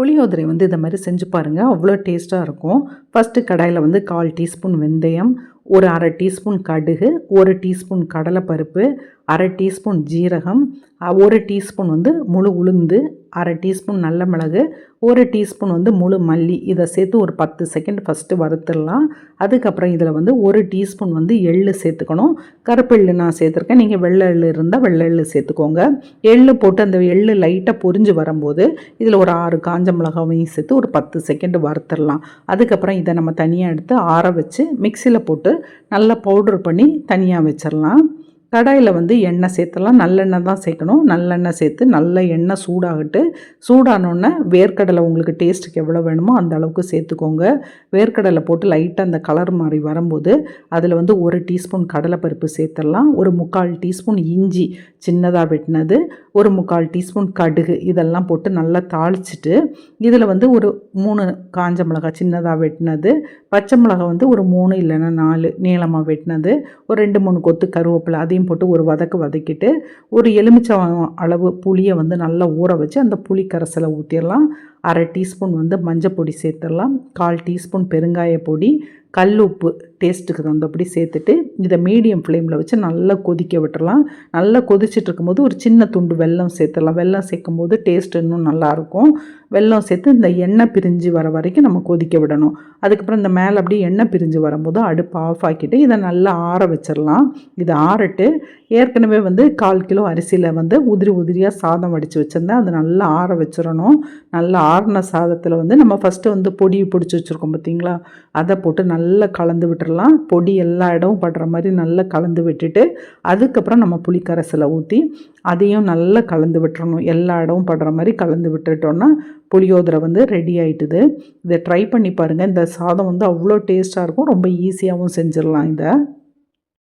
புளியோதரை வந்து இதை மாதிரி செஞ்சு பாருங்கள் அவ்வளோ டேஸ்ட்டாக இருக்கும். ஃபஸ்ட்டு கடாயில் வந்து கால் டீஸ்பூன் வெந்தயம் ஒரு அரை டீஸ்பூன் கடுகு ஒரு டீஸ்பூன் கடலைப்பருப்பு அரை டீஸ்பூன் ஜீரகம் ஒரு டீஸ்பூன் வந்து முழு உளுந்து அரை டீஸ்பூன் நல்ல மிளகு ஒரு டீஸ்பூன் வந்து முழு மல்லி. இதை சேர்த்து ஒரு பத்து செகண்ட் ஃபஸ்ட்டு வறுத்துடலாம். அதுக்கப்புறம் இதில் வந்து ஒரு டீஸ்பூன் வந்து எள்ளு சேர்த்துக்கணும். கருப்பு எள்ளு நான் சேர்த்துருக்கேன். நீங்கள் வெள்ளை எள்ளு இருந்தால் வெள்ளை எள்ளு சேர்த்துக்கோங்க. எள்ளு போட்டு அந்த எள்ளு லைட்டாக பொரிஞ்சு வரும்போது இதில் ஒரு ஆறு காஞ்ச மிளகாவையும் சேர்த்து ஒரு பத்து செகண்ட் வறுத்துடலாம். அதுக்கப்புறம் இதை நம்ம தனியாக எடுத்து ஆற வச்சு மிக்சியில் போட்டு நல்லா பவுடர் பண்ணி தனியாக வச்சிடலாம். கடாயில் வந்து எண்ணெய் சேர்த்தலாம் நல்லெண்ணெய் தான் சேர்க்கணும். நல்லெண்ணெய் சேர்த்து நல்ல எண்ணெய் சூடாகட்டு. சூடானோடனே வேர்க்கடலை உங்களுக்கு டேஸ்ட்டுக்கு எவ்வளோ வேணுமோ அந்த அளவுக்கு சேர்த்துக்கோங்க. வேர்க்கடலை போட்டு லைட்டாக அந்த கலர் மாதிரி வரும்போது அதில் வந்து ஒரு டீஸ்பூன் கடலைப்பருப்பு சேர்த்துடலாம். ஒரு முக்கால் டீஸ்பூன் இஞ்சி சின்னதாக வெட்டினது. ஒரு முக்கால் டீஸ்பூன் கடுகு இதெல்லாம் போட்டு நல்லா தாளிச்சிட்டு இதில் வந்து ஒரு மூணு காஞ்ச மிளகாய் சின்னதாக வெட்டினது. பச்சை மிளகாய் வந்து ஒரு மூணு இல்லைன்னா நாலு நீளமாக வெட்டினது. ஒரு ரெண்டு மூணு கொத்து கருவேப்பிலை அதையும் போட்டு ஒரு வதக்கு வதக்கிட்டு ஒரு எலுமிச்சம் அளவு புளியை வந்து நல்லா ஊற வச்சு அந்த புளி கரைசலை ஊற்றிடலாம் அரை டீஸ்பூன் வந்து மஞ்சள் பொடி சேர்த்துடலாம். கால் டீஸ்பூன் பெருங்காய பொடி கல் உப்பு டேஸ்ட்டுக்கு தகுந்தபடி சேர்த்துட்டு இதை மீடியம் ஃப்ளேமில் வச்சு நல்லா கொதிக்க விட்டுறலாம் நல்லா கொதிச்சுட்டு இருக்கும்போது ஒரு சின்ன துண்டு வெல்லம் சேர்த்துடலாம். வெல்லம் சேர்க்கும் போது டேஸ்ட் இன்னும் நல்லாயிருக்கும். வெல்லம் சேர்த்து இந்த எண்ணெய் பிரிஞ்சு வர வரைக்கும் நம்ம கொதிக்க விடணும். அதுக்கப்புறம் இந்த மேலே அப்படியே எண்ணெய் பிரிஞ்சு வரும்போது அடுப்பு ஆஃப் ஆக்கிட்டு இதை நல்லா ஆற வச்சிடலாம். இதை ஆறட்டு ஏற்கனவே வந்து கால் கிலோ அரிசியில் வந்து உதிரி உதிரியாக சாதம் வடித்து வச்சுருந்தேன். அதை நல்லா ஆற வச்சிடணும். நல்லா ஆறின சாதத்தில் வந்து நம்ம ஃபஸ்ட்டு வந்து பொடி பிடிச்சி வச்சுருக்கோம் பார்த்தீங்களா அதை போட்டு நல்லா கலந்து விட்டுடலாம் பொடி எல்லா இடமும் படுற மாதிரி நல்லா கலந்து விட்டுட்டு அதுக்கப்புறம் நம்ம புளிக்கரைசலை ஊற்றி அதையும் நல்லா கலந்து விட்டுறணும். எல்லா இடமும் படுற மாதிரி கலந்து விட்டுட்டோன்னா புளியோதரை வந்து ரெடி ஆகிட்டுது இதை ட்ரை பண்ணி பாருங்கள் இந்த சாதம் வந்து அவ்வளோ டேஸ்ட்டாக இருக்கும். ரொம்ப ஈஸியாகவும் செஞ்சிடலாம் இதை.